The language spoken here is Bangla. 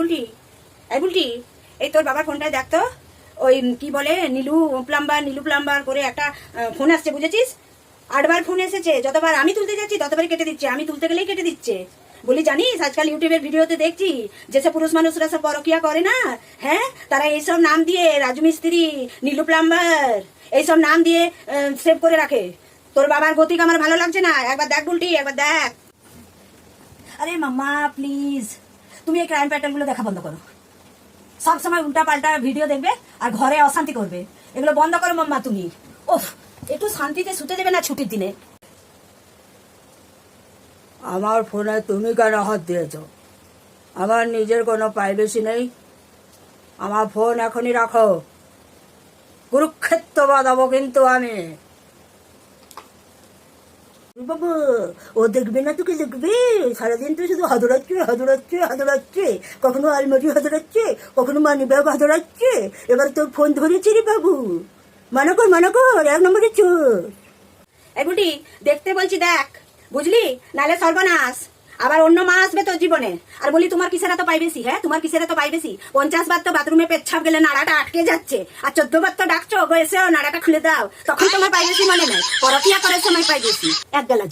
বুলটি? এই বুলটি, এই তোর বাবার ফোনটা দেখতো ওই, কি বলে, নীলু প্লাম্বার নীলু প্লাম্বার করে একটা ফোন আসছে, বুঝেছিস? আটবার ফোন এসেছে, যতবার আমি তুলতে যাচ্ছি ততবার কেটে দিচ্ছে, আমি তুলতে গেলেই কেটে দিচ্ছে। বলি, জানিস, আজকাল ইউটিউবের ভিডিওতে দেখছি, যেসব পুরুষ মানুষরা সব পরকিয়া করে না? হ্যাঁ তারা এইসব নাম দিয়ে রাজু মিস্ত্রি নীলু প্লাম্বার এইসব নাম দিয়ে সেভ করে রাখে। তোর বাবার গতিক আমার ভালো লাগছে না। একবার দেখ বুলটি, একবার দেখ। আরে মাম্মা প্লিজ তুমি এই ক্রাইম প্যাটার্নগুলো দেখা বন্ধ করো। সব সময় উল্টা পাল্টা ভিডিও দেখবে আর ঘরে অশান্তি করবে। এগুলো বন্ধ করো মাম্মা তুমি ওফ, একটু শান্তিতে শুতে দেবে না ছুটির দিনে। আমার ফোনে তুমি কেন হাত দিয়েছ? আমার নিজের কোনো প্রাইভেসি নেই। আমার ফোন এখনই রাখো। কুরুক্ষেত্র বাঁধাবো কিন্তু আমি। বাবু, ও দেখবে না তোকে, দেখবে? সারাদিন তো শুধু হাদড়াচ্ছে হাদড়াচ্ছে হাদড়াচ্ছে। কখনো আলমারি হাদড়াচ্ছে, কখনো মানি ব্যাগ হাদড়াচ্ছে। এবার তোর ফোন ধরেছি রে বাবু। মানা কর, মানা এক নম্বরে চোর। এগুলি দেখতে বলছি দেখ। বুঝলি? নালে সর্বনাশ। আবার অন্য মা আসবে তো জীবনে। আর বলি, তোমার কিসেরা তো পাইবেছি হ্যাঁ তোমার কিসেরা তো পাইবেছি পঞ্চাশ বার তো বাথরুমে পেচ্ছাপ গেলে নাড়াটা আটকে যাচ্ছে। আর চোদ্দ বার তো ডাকছো এসেও নাড়াটা খুলে দাও। তখন তোমার পাইবেছি মনে নাই। পরকিয়া করার সময় পাইবেছি এক গেলা